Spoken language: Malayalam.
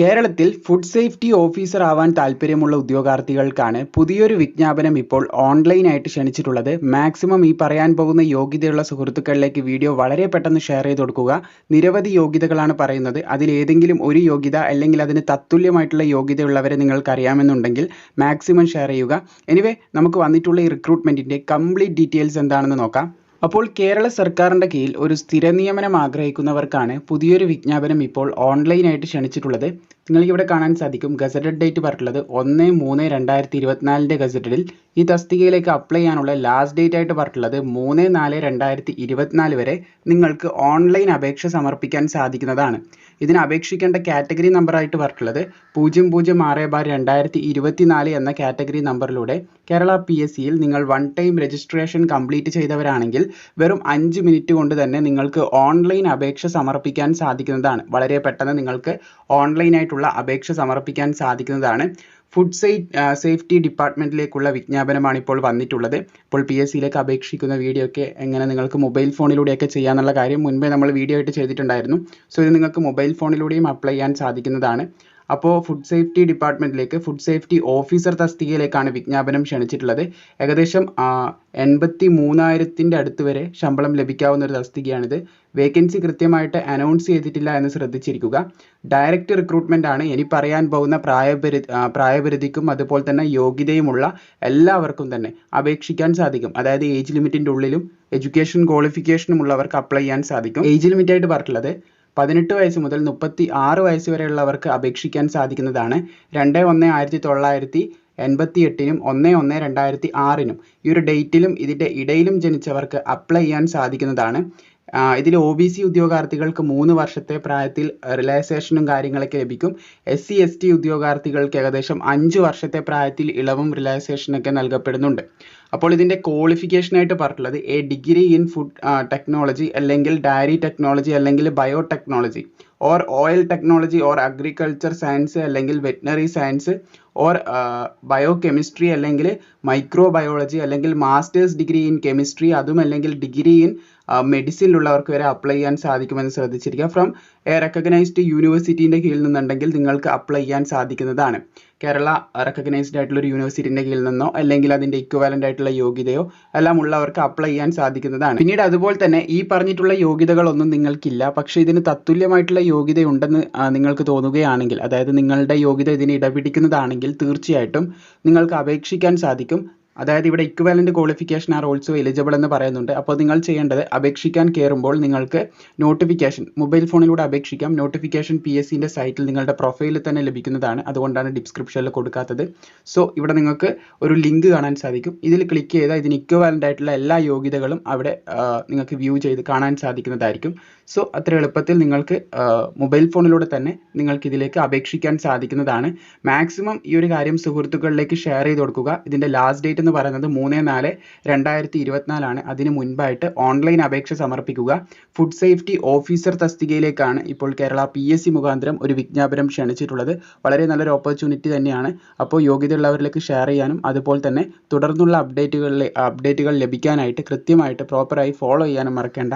കേരളത്തിൽ ഫുഡ് സേഫ്റ്റി ഓഫീസർ ആവാൻ താല്പര്യമുള്ള ഉദ്യോഗാർത്ഥികൾക്കാണ് പുതിയൊരു വിജ്ഞാപനം ഇപ്പോൾ ഓൺലൈനായിട്ട് ക്ഷണിച്ചിട്ടുള്ളത്. മാക്സിമം ഈ പറയാൻ പോകുന്ന യോഗ്യതയുള്ള സുഹൃത്തുക്കളിലേക്ക് വീഡിയോ വളരെ പെട്ടെന്ന് ഷെയർ ചെയ്ത് കൊടുക്കുക. നിരവധി യോഗ്യതകളാണ് പറയുന്നത്. അതിൽ ഏതെങ്കിലും ഒരു യോഗ്യത അല്ലെങ്കിൽ അതിന് തത്തുല്യമായിട്ടുള്ള യോഗ്യതയുള്ളവരെ നിങ്ങൾക്ക് അറിയാമെന്നുണ്ടെങ്കിൽ മാക്സിമം ഷെയർ ചെയ്യുക. എനിവേ നമുക്ക് വന്നിട്ടുള്ള ഈ റിക്രൂട്ട്മെന്റിന്റെ കംപ്ലീറ്റ് ഡീറ്റെയിൽസ് എന്താണെന്ന് നോക്കാം. അപ്പോൾ കേരള സർക്കാരിന്റെ കീഴിൽ ഒരു സ്ഥിര നിയമനം ആഗ്രഹിക്കുന്നവർക്കാണ് പുതിയൊരു വിജ്ഞാപനം ഇപ്പോൾ ഓൺലൈനായിട്ട് ക്ഷണിച്ചിട്ടുള്ളത്. നിങ്ങൾക്ക് ഇവിടെ കാണാൻ സാധിക്കും ഗസറ്റഡ് ഡേറ്റ് പറഞ്ഞിട്ടുള്ളത് ഒന്ന് മൂന്ന് രണ്ടായിരത്തി ഇരുപത്തിനാലിന്റെ ഗസറ്റഡിൽ ഈ തസ്തികയിലേക്ക് അപ്ലൈ ചെയ്യാനുള്ള ലാസ്റ്റ് ഡേറ്റ് ആയിട്ട് പറഞ്ഞിട്ടുള്ളത് മൂന്ന് നാല് രണ്ടായിരത്തി ഇരുപത്തിനാല് വരെ നിങ്ങൾക്ക് ഓൺലൈൻ അപേക്ഷ സമർപ്പിക്കാൻ സാധിക്കുന്നതാണ്. ഇതിന് അപേക്ഷിക്കേണ്ട കാറ്റഗറി നമ്പറായിട്ട് പറഞ്ഞിട്ടുള്ളത് പൂജ്യം പൂജ്യം ആറ് ബാർ രണ്ടായിരത്തി ഇരുപത്തിനാല് എന്ന കാറ്റഗറി നമ്പറിലൂടെ കേരള പി എസ് സിയിൽ നിങ്ങൾ വൺ ടൈം രജിസ്ട്രേഷൻ കംപ്ലീറ്റ് ചെയ്തവരാണെങ്കിൽ വെറും അഞ്ച് മിനിറ്റ് കൊണ്ട് തന്നെ നിങ്ങൾക്ക് ഓൺലൈൻ അപേക്ഷ സമർപ്പിക്കാൻ സാധിക്കുന്നതാണ്. വളരെ പെട്ടെന്ന് നിങ്ങൾക്ക് ഓൺലൈനായിട്ടുള്ള അപേക്ഷ സമർപ്പിക്കാൻ സാധിക്കുന്നതാണ്. ഫുഡ് സേഫ്റ്റി ഡിപ്പാർട്ട്മെന്റിലേക്കുള്ള വിജ്ഞാപനമാണ് ഇപ്പോൾ വന്നിട്ടുള്ളത്. ഇപ്പോൾ പി എസ് സിയിലേക്ക് അപേക്ഷിക്കുന്ന വീഡിയോ ഒക്കെ എങ്ങനെ നിങ്ങൾക്ക് മൊബൈൽ ഫോണിലൂടെയൊക്കെ ചെയ്യാന്നുള്ള കാര്യം മുൻപേ നമ്മൾ വീഡിയോ ആയിട്ട് ചെയ്തിട്ടുണ്ടായിരുന്നു. സോ ഇത് നിങ്ങൾക്ക് മൊബൈൽ ഫോണിലൂടെയും അപ്ലൈ ചെയ്യാൻ സാധിക്കുന്നതാണ്. അപ്പോൾ ഫുഡ് സേഫ്റ്റി ഡിപ്പാർട്ട്മെന്റിലേക്ക് ഫുഡ് സേഫ്റ്റി ഓഫീസർ തസ്തികയിലേക്കാണ് വിജ്ഞാപനം ക്ഷണിച്ചിട്ടുള്ളത്. ഏകദേശം എൺപത്തി മൂന്നായിരത്തിന്റെ അടുത്ത് വരെ ശമ്പളം ലഭിക്കാവുന്ന ഒരു തസ്തികയാണിത്. വേക്കൻസി കൃത്യമായിട്ട് അനൗൺസ് ചെയ്തിട്ടില്ല എന്ന് ശ്രദ്ധിച്ചിരിക്കുക. ഡയറക്റ്റ് റിക്രൂട്ട്മെന്റ് ആണ്. ഇനി പറയാൻ പോകുന്ന പ്രായപരി പ്രായപരിധിക്കും അതുപോലെ തന്നെ യോഗ്യതയുമുള്ള എല്ലാവർക്കും തന്നെ അപേക്ഷിക്കാൻ സാധിക്കും. അതായത് ഏജ് ലിമിറ്റിന്റെ ഉള്ളിലും എഡ്യൂക്കേഷൻ ക്വാളിഫിക്കേഷനും ഉള്ളവർക്ക് അപ്ലൈ ചെയ്യാൻ സാധിക്കും. ഏജ് ലിമിറ്റായിട്ട് പറഞ്ഞിട്ടുള്ളത് പതിനെട്ട് വയസ്സ് മുതൽ മുപ്പത്തി ആറ് വയസ്സ് വരെയുള്ളവർക്ക് അപേക്ഷിക്കാൻ സാധിക്കുന്നതാണ്. രണ്ട് ഒന്ന് ആയിരത്തി തൊള്ളായിരത്തി എൺപത്തി എട്ടിനും ഒന്ന് ഒന്ന് രണ്ടായിരത്തി ആറിനും. ഈ ഒരു ഡേറ്റിലും ഇതിന്റെ ഇടയിലും ജനിച്ചവർക്ക് അപ്ലൈ ചെയ്യാൻ സാധിക്കുന്നതാണ്. ഇതിൽ ഒ ബി സി ഉദ്യോഗാർത്ഥികൾക്ക് മൂന്ന് വർഷത്തെ പ്രായത്തിൽ റിലാക്സേഷനും കാര്യങ്ങളൊക്കെ ലഭിക്കും. എസ് സി എസ് ടി ഉദ്യോഗാർത്ഥികൾക്ക് ഏകദേശം അഞ്ച് വർഷത്തെ പ്രായത്തിൽ ഇളവും റിലാക്സേഷനൊക്കെ നൽകപ്പെടുന്നുണ്ട്. അപ്പോൾ ഇതിന്റെ ക്വാളിഫിക്കേഷനായിട്ട് പറഞ്ഞിട്ടുള്ളത് a degree in food technology അല്ലെങ്കിൽ ഡയറി ടെക്നോളജി അല്ലെങ്കിൽ biotechnology or oil technology or agriculture science അല്ലെങ്കിൽ veterinary science or biochemistry അല്ലെങ്കിൽ മൈക്രോ ബയോളജി അല്ലെങ്കിൽ മാസ്റ്റേഴ്സ് ഡിഗ്രി ഇൻ കെമിസ്ട്രി അതും അല്ലെങ്കിൽ ഡിഗ്രി ഇൻ മെഡിസിനിലുള്ളവർക്ക് വരെ അപ്ലൈ ചെയ്യാൻ സാധിക്കുമെന്ന് ശ്രദ്ധിച്ചിരിക്കുക. ഫ്രം എ റെക്കഗ്നൈസ്ഡ് യൂണിവേഴ്സിറ്റീന്റെ കീഴിൽ നിന്നുണ്ടെങ്കിൽ നിങ്ങൾക്ക് അപ്ലൈ ചെയ്യാൻ സാധിക്കുന്നതാണ്. കേരള റെക്കഗ്നൈസ്ഡ് ആയിട്ടുള്ള ഒരു യൂണിവേഴ്സിറ്റിന്റെ കീഴിൽ നിന്നോ അല്ലെങ്കിൽ അതിന്റെ ഇക്വലന്റ് ആയിട്ടുള്ള യോഗ്യതയോ എല്ലാം ഉള്ളവർക്ക് അപ്ലൈ ചെയ്യാൻ സാധിക്കുന്നതാണ്. പിന്നീട് അതുപോലെ തന്നെ ഈ പറഞ്ഞിട്ടുള്ള യോഗ്യതകളൊന്നും നിങ്ങൾക്കില്ല. പക്ഷേ ഇതിന് തത്തുല്യമായിട്ടുള്ള യോഗ്യത ഉണ്ടെന്ന് നിങ്ങൾക്ക് തോന്നുകയാണെങ്കിൽ അതായത് നിങ്ങളുടെ യോഗ്യത ഇതിന് ഇടപിടിക്കുന്നതാണെങ്കിൽ തീർച്ചയായിട്ടും നിങ്ങൾക്ക് അപേക്ഷിക്കാൻ സാധിക്കും. അതായത് ഇവിടെ equivalent qualification are also eligible എന്ന് പറയുന്നുണ്ട്. അപ്പോൾ നിങ്ങൾ ചെയ്യേണ്ടത് അപേക്ഷിക്കാൻ കയറുമ്പോൾ നിങ്ങൾക്ക് നോട്ടിഫിക്കേഷൻ മൊബൈൽ ഫോണിലൂടെ അപേക്ഷിക്കാം. നോട്ടിഫിക്കേഷൻ പി എസ് സിന്റെ സൈറ്റിൽ നിങ്ങളുടെ പ്രൊഫൈലിൽ തന്നെ ലഭിക്കുന്നതാണ്. അതുകൊണ്ടാണ് ഡിസ്ക്രിപ്ഷനിൽ കൊടുക്കാത്തത്. സോ ഇവിടെ നിങ്ങൾക്ക് ഒരു ലിങ്ക് കാണാൻ സാധിക്കും. ഇതിൽ ക്ലിക്ക് ചെയ്താൽ ഇതിന് ഇക്വലന്റ് ആയിട്ടുള്ള എല്ലാ യോഗ്യതകളും അവിടെ നിങ്ങൾക്ക് വ്യൂ ചെയ്ത് കാണാൻ സാധിക്കുന്നതായിരിക്കും. സോ അത്ര എളുപ്പത്തിൽ നിങ്ങൾക്ക് മൊബൈൽ ഫോണിലൂടെ തന്നെ നിങ്ങൾക്ക് ഇതിലേക്ക് അപേക്ഷിക്കാൻ സാധിക്കുന്നതാണ്. മാക്സിമം ഈ ഒരു കാര്യം സുഹൃത്തുക്കളിലേക്ക് ഷെയർ ചെയ്ത് കൊടുക്കുക. ഇതിന്റെ ലാസ്റ്റ് ഡേറ്റ് പറയുന്നത് മൂന്ന് നാല് രണ്ടായിരത്തി ഇരുപത്തിനാലാണ്. അതിന് മുൻപായിട്ട് ഓൺലൈൻ അപേക്ഷ സമർപ്പിക്കുക. ഫുഡ് സേഫ്റ്റി ഓഫീസർ തസ്തികയിലേക്കാണ് ഇപ്പോൾ കേരള പി എസ് സി മുഖാന്തരം ഒരു വിജ്ഞാപനം ക്ഷണിച്ചിട്ടുള്ളത്. വളരെ നല്ലൊരു ഓപ്പർച്യൂണിറ്റി തന്നെയാണ്. അപ്പോൾ യോഗ്യതയുള്ളവരിലേക്ക് ഷെയർ ചെയ്യാനും അതുപോലെ തന്നെ തുടർന്നുള്ള അപ്ഡേറ്റുകളിലെ അപ്ഡേറ്റുകൾ ലഭിക്കാനായിട്ട് കൃത്യമായിട്ട് പ്രോപ്പറായി ഫോളോ ചെയ്യാനും മറക്കേണ്ട.